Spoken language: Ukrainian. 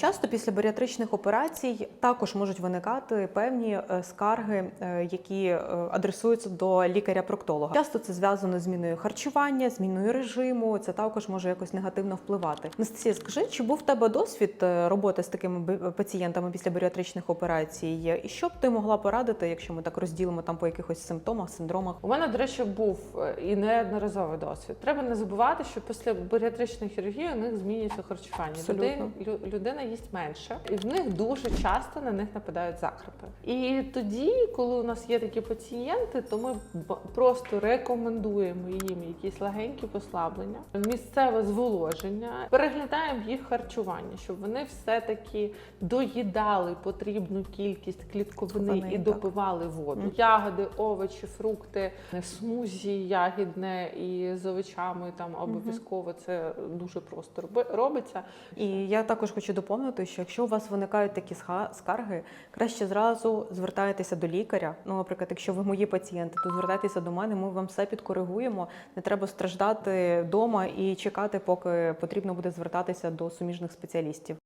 Часто після баріатричних операцій також можуть виникати певні е, скарги, е, які е, адресуються до лікаря-проктолога. Часто це зв'язано з зміною харчування, зміною режиму. Це також може якось негативно впливати. Анастасія, скажи, чи був в тебе досвід роботи з такими пацієнтами після баріатричних операцій? І що б ти могла порадити, якщо ми так розділимо там по якихось симптомах, синдромах? У мене, до речі, був і неодноразовий досвід. Треба не забувати, що після баріатричної хірургії у них змінюється харчування. Людина їсть менше, і в них дуже часто на них нападають закрипи. І тоді, коли у нас є такі пацієнти, то ми просто рекомендуємо їм якісь легенькі послаблення, місцеве зволоження, переглядаємо їх харчування, щоб вони все-таки доїдали потрібну кількість клітковини Клітковини, і так. допивали воду. Мгм. Ягоди, овочі, фрукти, смузі ягідне і з овочами там обов'язково це дуже просто роби- робиться. І я також хочу доповнити, що якщо у вас виникають такі скарги, краще зразу звертайтеся до лікаря. Ну, наприклад, якщо ви мої пацієнти, то звертайтеся до мене, ми вам все підкоригуємо. Не треба страждати вдома і чекати, поки потрібно буде звертатися до суміжних спеціалістів.